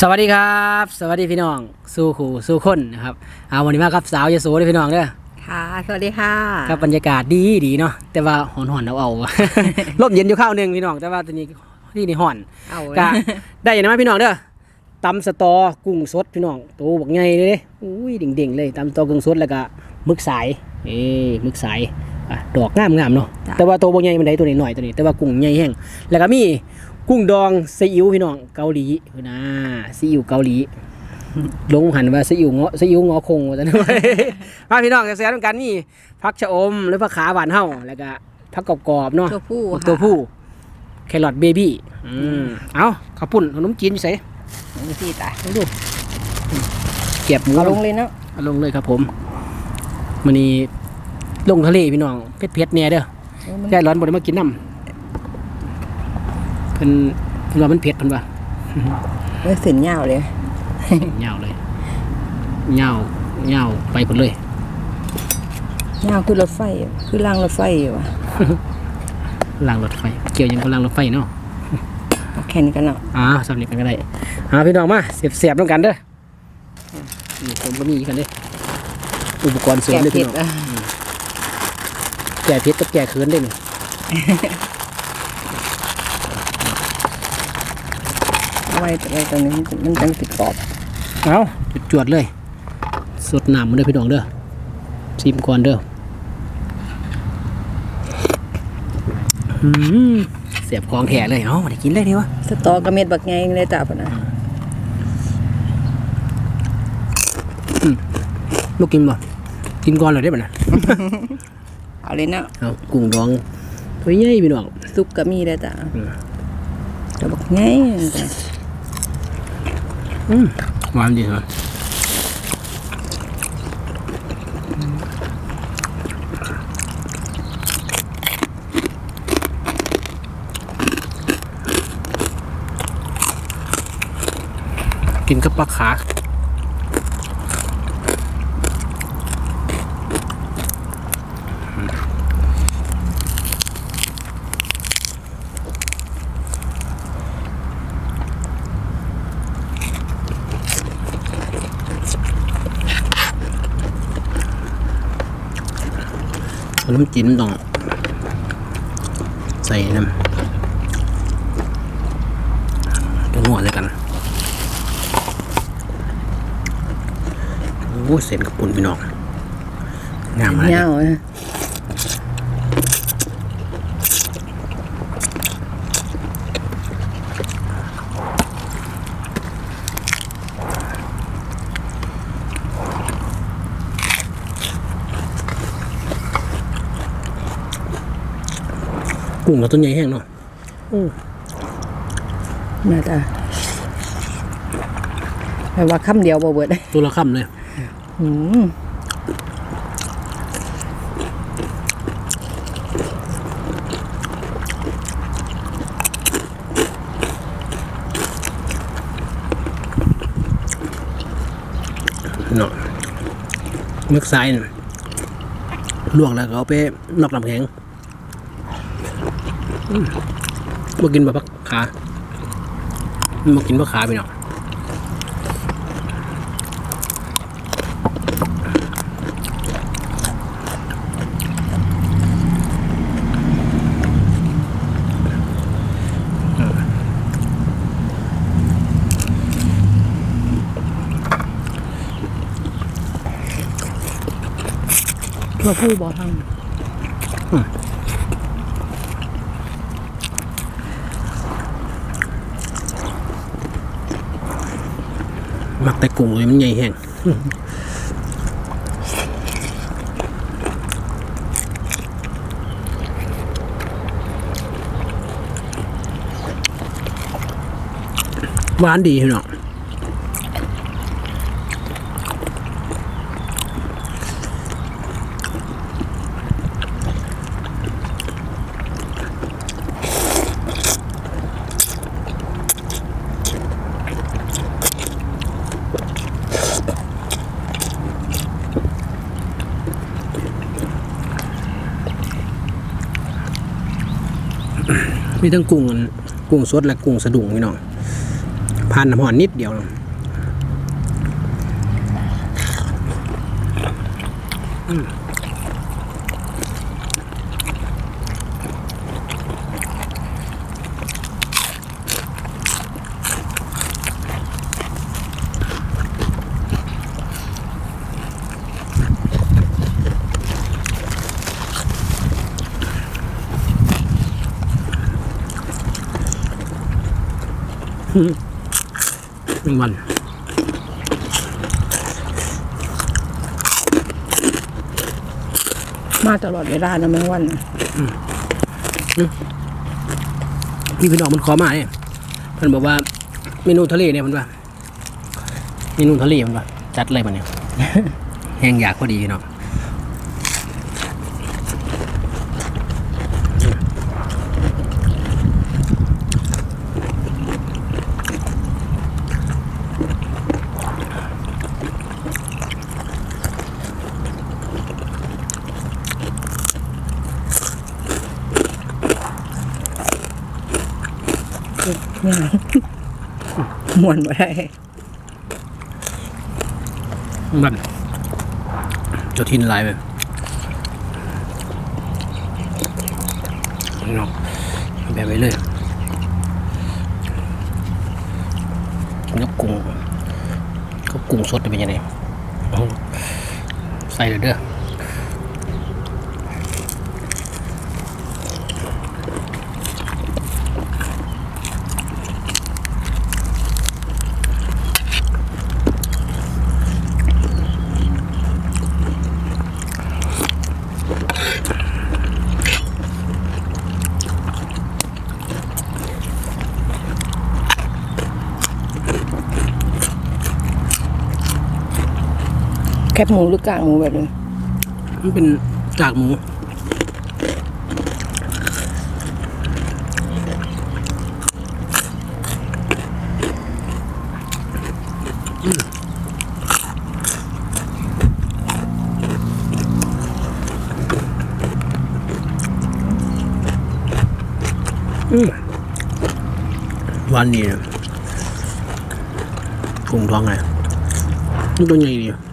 สวัสดีครับ สวัสดีพี่น้อง สู้ขู่สู้คนนะครับเอาวันนี้มาครับสาวยโสเลยพี่น้องเด้อค่ะ สวัสดีค่ะครับบรรยากาศดีดีเนาะแต่ว่าหอนหอนเอาเอาๆร่มเย็นอยู่ข้าวหนึ่งพี่น้องแต่ว่าตอนนี้ที่นี่หอนเอากะได้อยังไงพี่น้องเด้อตำสตอกุ้งสดพี่น้องตัวบักใหญ่เลยเด้อุ้ยเด่งๆเลยตำสตอกุ้งสดแล้วก็หมึกสายเอ้หมึกสายอะดอกงามงามๆเนาะแต่ว่าตัวบักใหญ่มันได้ตัวนี้หน่อยตัวนี้ แต่ว่ากุ้งใหญ่แห้งแล้วก็มี กุ้งดองซีอิ๊วพี่น้องเกาหลีนะซีอิ๊วเกาหลีลงหันว่าซีอิ๊วเงาะซีอิ๊วเงาะคงว่าซั่นมาพี่น้องแซ่บๆกันนี่ผักชะอมหรือผักขาหวานเฮาแล้วก็ผักกรอบๆเนาะตัวผู้ค่ะตัวผู้แครอทเบบี้อืมเอาข้าวปุ้นขนมจีนอยู่ใส่ดูสิตาลองดูเก็บหมูเอาลงเลยเนาะเอาลงเลยครับผมมันนี้ลงทะเลพี่น้องเผ็ดๆเนี่ยเด้อเออมันใจร้อนบ่ได้มากินน้ำ เพิ่นเพิ่นว่ามันเผ็ดเพิ่นว่าเออเส้นยาวเลยเหงาเลยเหงาเหงาไปหมดเลยยาวคือรถไฟอะคือรางรถไฟอยู่อะรางรถไฟ เกี่ยวหยังกับรางรถไฟเนาะเอาแค่นี้กันเนาะอ่าสำเนียงกันก็ได้หาพี่น้องมาเสียบๆต้องกันเด้อนี่ผมก็มีอีกกันเด้ออุปกรณ์เสริแกมงเลยเผ็พี่ดน้องอะแก่เพชรกับแก่เขินได้นี่ เอา ไว้ไว้ตรงนี้มันจังติดกรอบเอาจวดๆเลย สดน้ำมันเด้อพี่น้องเด้อซิมก่อนเด้ออืมเสียบของแท้เลยเอ้ามาได้กินเลยดีวะสตอกระเม็ดบักไงเลยจ้าปะนะลูกกินบ่กินก่อนเลยได้ป่ะนะเอาเลยเนาะเอากุ้งดองตัวใหญ่พี่น้องซุปก็มีเลยจ้าอืมตัวบักไงจ้ะอืม หวานดีเหรอกินกับปลาขา น้ำจิ้มต้องใส่น้ำตัวหัวเลยกันโอ้เส้นกระปุ่นพี่น้องงามมากยาวอ กุ้งเราต้นใหญ่แห้งเนาะน่าจะแปลว่าคำเดียวบ่เบิดตัวละคำเลยอืมเนาะมึกทรายน่ะลวกแล้วก็เอาไปนอกลำแข็งอื มมากินแบบพักขามากินพักขาพี่น้องตัวผู้บ่ท มักแต่กุ้งเลยมันใหญ่แห้งหวานดีเนาะ มีทั้งกุ้งกุ้งสดและกุ้งสะดุ้งพี่น้องพันหอนนิดเดียว หนึ่งวันมาตลอดเวลานะแมงวันพี่พี่น้องมันขอมาเนี่ยเพิ่นบอกว่าเมนูทะเลเนี่ยมันว่าเมนูทะเลมันว่าจัดเลยมันเนี่ยแห้งอยากพอดีเนาะ มวนบ่ได้มันเจะทินลายไปเนาะแบบไปเลยนกกุ้งกับกุ้งสดเป็นยังไงใส่เลยเด้อ แคบหมูหรือกากหมูแบบนี้มันเป็นกากหมูอืมหวานดีนะกุ้งท้องไงตัวใหญ่ดี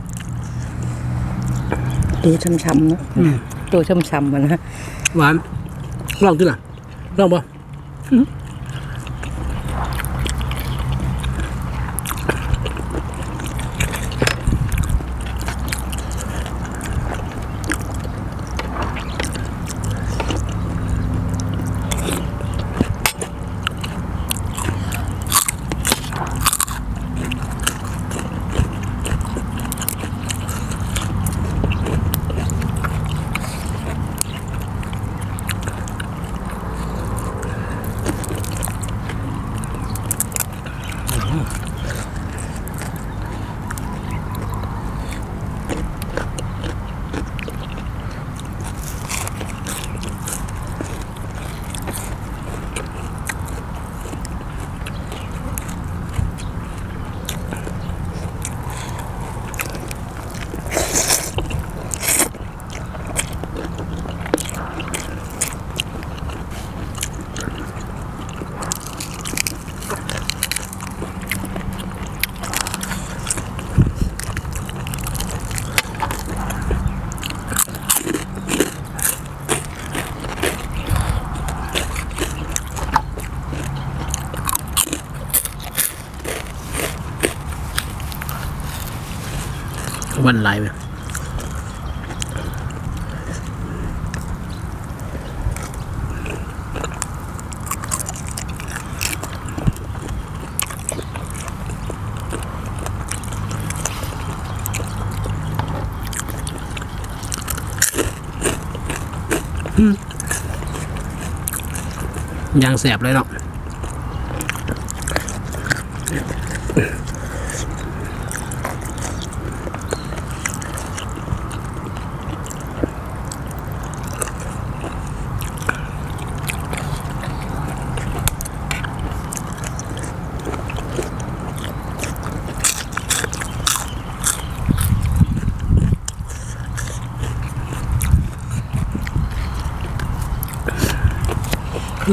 ตัวช้ำๆเนาะตัวช้ำๆมันนะ หวานลองขึ้นล่ะลองปะวัน ไหลไปยางแสบเลยเนาะ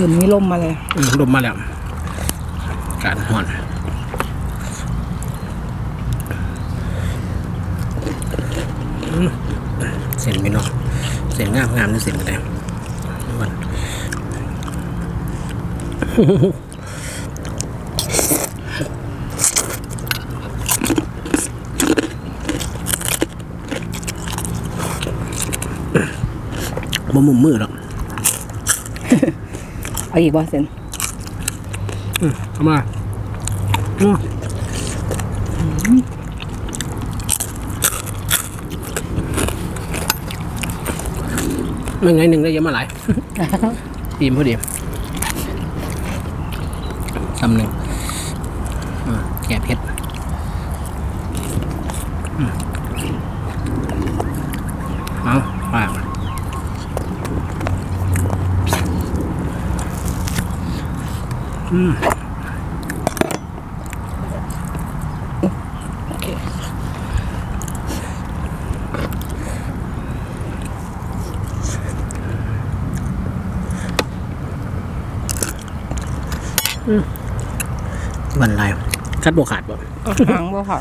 คืนนี้ล่มมาเลยอืมลมมาแล้วกาศร้อนเส้นไม่นอกเส้นงามงามหรืเส้นอะไรดูก่อนมุมมือหรอก เอาอีกบ่เซนอืมเอามาอืมมันไงหนึ่งได้เยอะมาหลายอิ่มพอดีซ้ำหนึ่งอ่าแก่เผ็ดอืมเอาปากอืม โอเควันไรคัดบวขาดบ่เอาหางบ่ค่ะ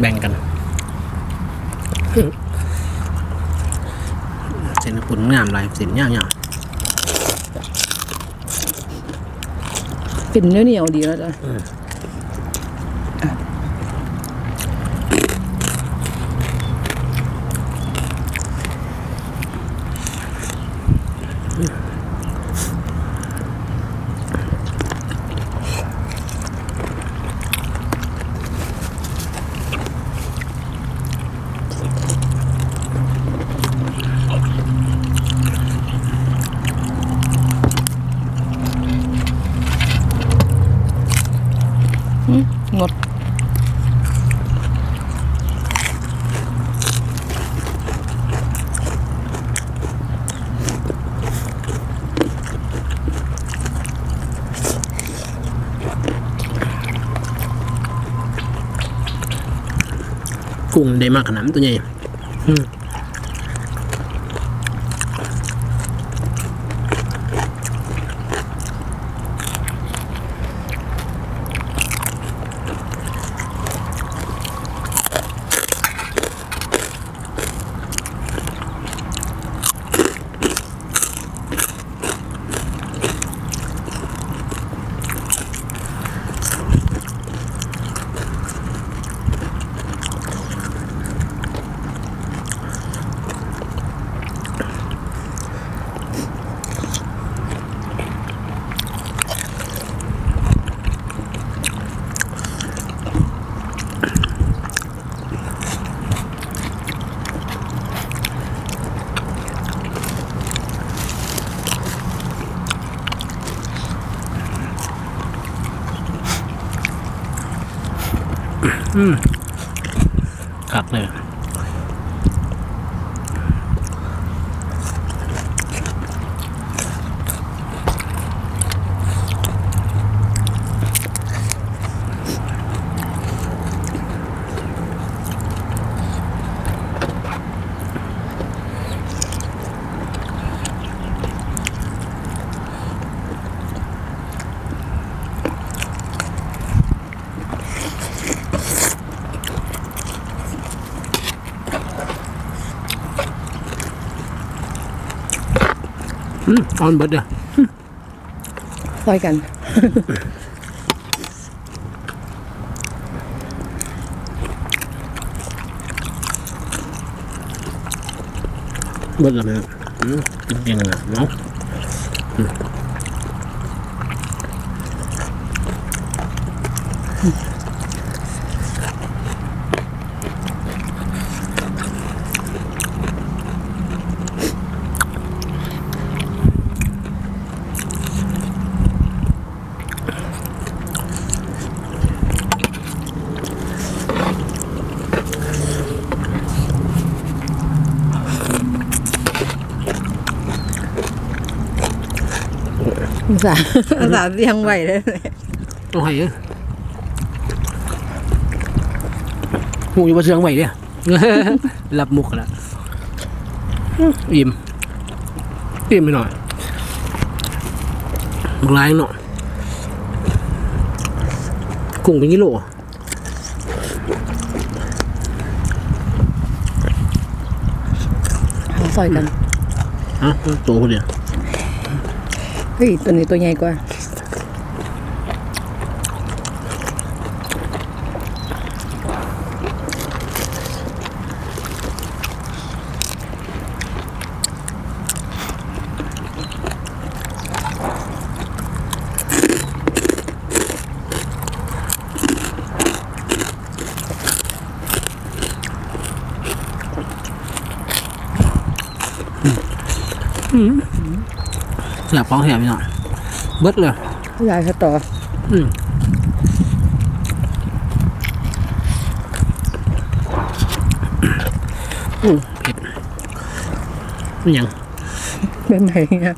แบ่งกัน เส้นปุ่นงามหลายเส้นยาวเป็นเนื้อเหนียวดีแล้วจ้ะ อืมงดๆกุ้งได้ ม อนเบิดเด้ยกัน เบิดแล้วแม่อืมยังไงเนาะอืม ภาษาภาษาเสียงไหวเลยเอาให้เอ้ยหูอยู่บนเชืองไหวเนี่ย รับมุกแล้วอิ่มอิ่มไปหน่อยมึงร้ายหน่อยกุ้งเป็นกิโลเอาซอยกันฮะตัวคนเดียว เฮ้ยตัวนี้ตัวใหญ่กว่า เสียบของแหบไปหน่อยเบิดเลยยายเขาต่อ อืมอืมเผ็ดมันหยังเป็นไงเนี่ย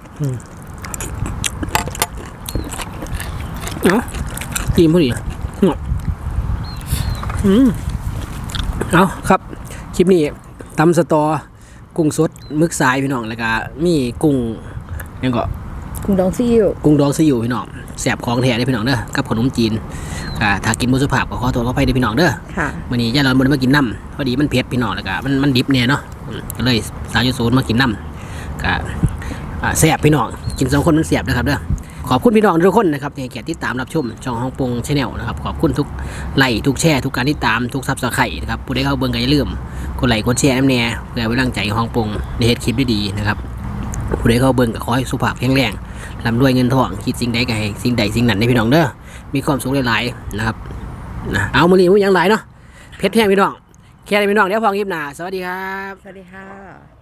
เอ้าตีมพอดีหมดอืมเอาครับ คลิปนี้ตำสตอ กุ้งสดมึกสายพี่น้องแล้วก็มีกุ้งยังก็ คุณดองซีอิ๊วกุ้งดองซีอิ๊วพี่น้องแสบของแท้ได้อพี่น้องเด้อกับขนมจีนก็ถ้ากินบ่สุภาพก็ขอโทษขออภัยเด้อพี่น้องเด้อค่ะวันนี้ย่าเราบ่ได้มากินน้ำพอดีมันเผ็ดพี่น้องแล้วก็มันมันดิบเนี่ยเนาะอืมก็เลยสาวยูซูนมากินน้ำก็อ่าแซ่บพี่น้องกินสองคนมันแซ่บนะครับเด้อขอบคุณพี่น้องทุกคนนะครับที่ให้เกียรติติดตามรับชมช่องฮ่องปงชาแนลนะครับขอบคุณทุกไลค์ทุกแชร์ทุกการติดตามทุกซับสไครต์นะครับผู้ใดเข้าเบิ่งก็อย่าลืมกดไลค์กดแชร์น้ำแน่เพื่อเป็นกำลังใจให้ฮ่องปงในเฮ็ดคลิปดีๆนะครับผู้ใดเข้าเบิ่งก็ขอให้สุขภาพแข็งแรง ร่ำรวยเงินทองคิดสิ่งใดก็ให้สิ่งใดสิ่งนั้นในพี่น้องเด้อมีความสุขหลายๆนะครับนะเอามือนี้มันยังหลายเนาะเพชรแพงพี่น้องแค่นี้พี่น้องเดี๋ยวพองยิบหนาสวัสดีครับ สวัสดีค่ะ